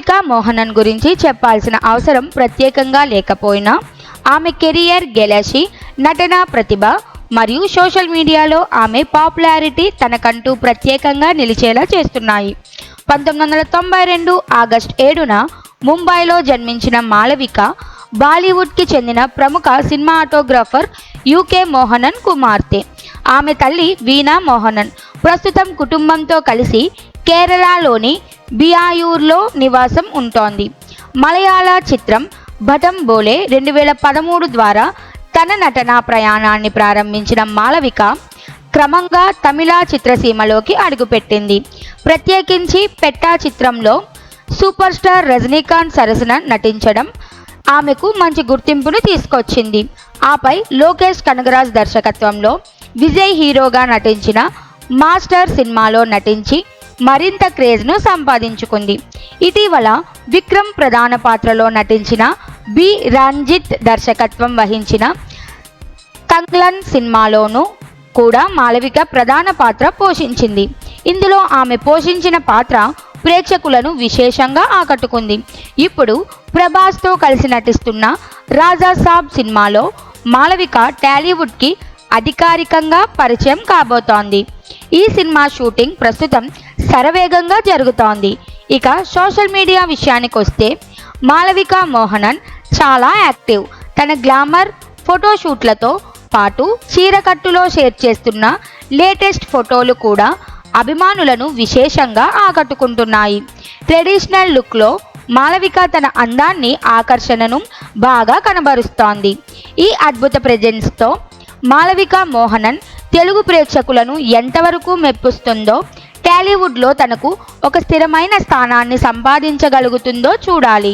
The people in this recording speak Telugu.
రాధిక మోహనన్ గురించి చెప్పాల్సిన అవసరం ప్రత్యేకంగా లేకపోయినా ఆమె కెరియర్ గెలసి నటన ప్రతిభ మరియు సోషల్ మీడియాలో ఆమె పాపులారిటీ తనకంటూ ప్రత్యేకంగా నిలిచేలా చేస్తున్నాయి. పంతొమ్మిది వందల తొంభై రెండు ఆగస్ట్ ఏడున ముంబైలో జన్మించిన మాళవిక బాలీవుడ్కి చెందిన ప్రముఖ సినిమాటోగ్రాఫర్ యూకే మోహనన్ కుమార్తె. ఆమె తల్లి వీణా మోహనన్. ప్రస్తుతం కుటుంబంతో కలిసి కేరళలోని బియాయూర్లో నివాసం ఉంటోంది. మలయాళ చిత్రం భటం బోలే రెండు వేల పదమూడు ద్వారా తన నటనా ప్రయాణాన్ని ప్రారంభించిన మాలవిక క్రమంగా తమిళ చిత్రసీమలోకి అడుగుపెట్టింది. ప్రత్యేకించి పెట్టా చిత్రంలో సూపర్ స్టార్ రజనీకాంత్ సరసన నటించడం ఆమెకు మంచి గుర్తింపును తీసుకొచ్చింది. ఆపై లోకేష్ కనగరాజ్ దర్శకత్వంలో విజయ్ హీరోగా నటించిన మాస్టర్ సినిమాలో నటించి మరింత క్రేజ్ను సంపాదించుకుంది. ఇటీవల విక్రమ్ ప్రధాన పాత్రలో నటించిన బి. రంజిత్ దర్శకత్వం వహించిన కంగ్లన్ సినిమాలోనూ కూడా మాలవిక ప్రధాన పాత్ర పోషించింది. ఇందులో ఆమె పోషించిన పాత్ర ప్రేక్షకులను విశేషంగా ఆకట్టుకుంది. ఇప్పుడు ప్రభాస్తో కలిసి నటిస్తున్న రాజా సాబ్ సినిమాలో మాలవిక టాలీవుడ్కి అధికారికంగా పరిచయం కాబోతోంది. ఈ సినిమా షూటింగ్ ప్రస్తుతం శరవేగంగా జరుగుతోంది. ఇక సోషల్ మీడియా విషయానికి వస్తే మాలవిక మోహనన్ చాలా యాక్టివ్. తన గ్లామర్ ఫోటోషూట్లతో పాటు చీరకట్టులో షేర్ చేస్తున్న లేటెస్ట్ ఫోటోలు కూడా అభిమానులను విశేషంగా ఆకట్టుకుంటున్నాయి. ట్రెడిషనల్ లుక్లో మాలవిక తన అందాన్ని ఆకర్షణను బాగా కనబరుస్తోంది. ఈ అద్భుత ప్రజెన్స్తో మాలవిక మోహనన్ తెలుగు ప్రేక్షకులను ఎంతవరకు మెప్పిస్తుందో టాలీవుడ్లో తనకు ఒక స్థిరమైన స్థానాన్ని సంపాదించగలుగుతుందో చూడాలి.